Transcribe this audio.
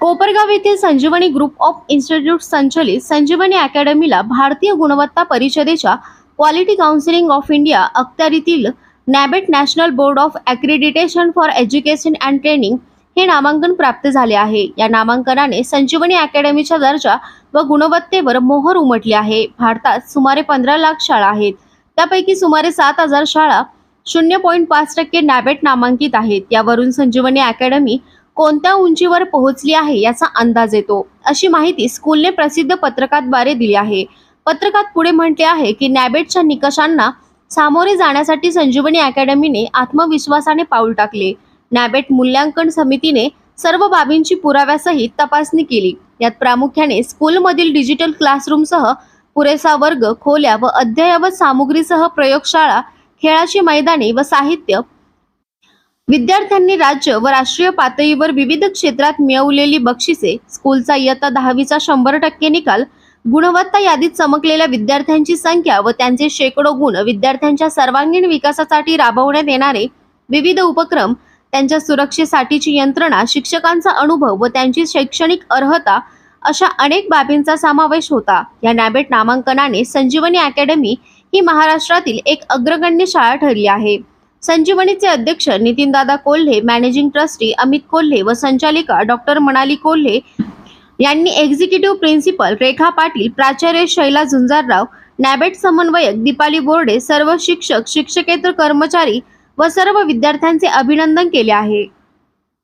कोपरगाव येथील संजीवनी group of institute संचलित संजीवनी अकॅडमीला भारतीय गुणवत्ता परिषदेच्या क्वालिटी काउन्सिलिंग ऑफ इंडिया अखत्यारीतील NABET national board of accreditation for education and training हे नामांकन प्राप्त झाले आहे. या नामांकनाने संजीवनी अकॅडमीचा दर्जा व गुणवत्तेवर मोहर उमटली आहे. भारतात सुमारे पंधरा लाख शाळा आहेत. त्यापैकी सुमारे सात हजार शाळा शून्य पॉईंट पाच टक्के नॅबेट नामांकित आहेत. यावरून संजीवनी अकॅडमी कोणत्या उंचीवर पोहोचली आहे याचा अंदाज येतो. अशी माहिती स्कूलने प्रसिद्ध पत्रकाद्वारे दिली आहे. पत्रकात पुढे म्हटले आहे की नॅबेटच्या निकषांना सामोरे जाण्यासाठी संजीवनी अकॅडमीने आत्मविश्वासाने पाऊल टाकले. नॅबेट मूल्यांकन समितीने सर्व बाबींची पुराव्यासहित तपासणी केली. यात प्रामुख्याने स्कूलमधील डिजिटल क्लासरूमसह पुरेसा वर्ग खोल्या व अद्ययावत सामुग्रीसह प्रयोगशाळा खेळाची मैदाने व साहित्य विद्यार्थ्यांनी राज्य व राष्ट्रीय पातळीवर विविध क्षेत्रात मिळवलेली बक्षिसे स्कूलचा इयत्ता दहावीचा शंभर टक्के निकाल गुणवत्ता यादीत चमकलेल्या विद्यार्थ्यांची संख्या व त्यांचे शेकडो गुण विद्यार्थ्यांच्या सर्वांगीण विकासासाठी राबवण्यात येणारे विविध उपक्रम त्यांच्या सुरक्षेसाठीची यंत्रणा शिक्षकांचा अनुभव व त्यांची शैक्षणिक अर्हता अशा अनेक बाबींचा समावेश होता. या नॅबेट नामांकनाने संजीवनी अकॅडमी ही महाराष्ट्रातील एक अग्रगण्य शाळा ठरली आहे. संजीवनीचे अध्यक्ष नितीनदादा कोल्हे मॅनेजिंग ट्रस्टी अमित कोल्हे व संचालिका डॉक्टर मनाली कोल्हे यांनी एक्झिक्युटिव्ह प्रिन्सिपल रेखा पाटील प्राचार्य शैला झुंजारराव नॅबेट समन्वयक दीपाली बोर्डे सर्व शिक्षक शिक्षकेतर कर्मचारी व सर्व विद्यार्थ्यांचे अभिनंदन केले आहे.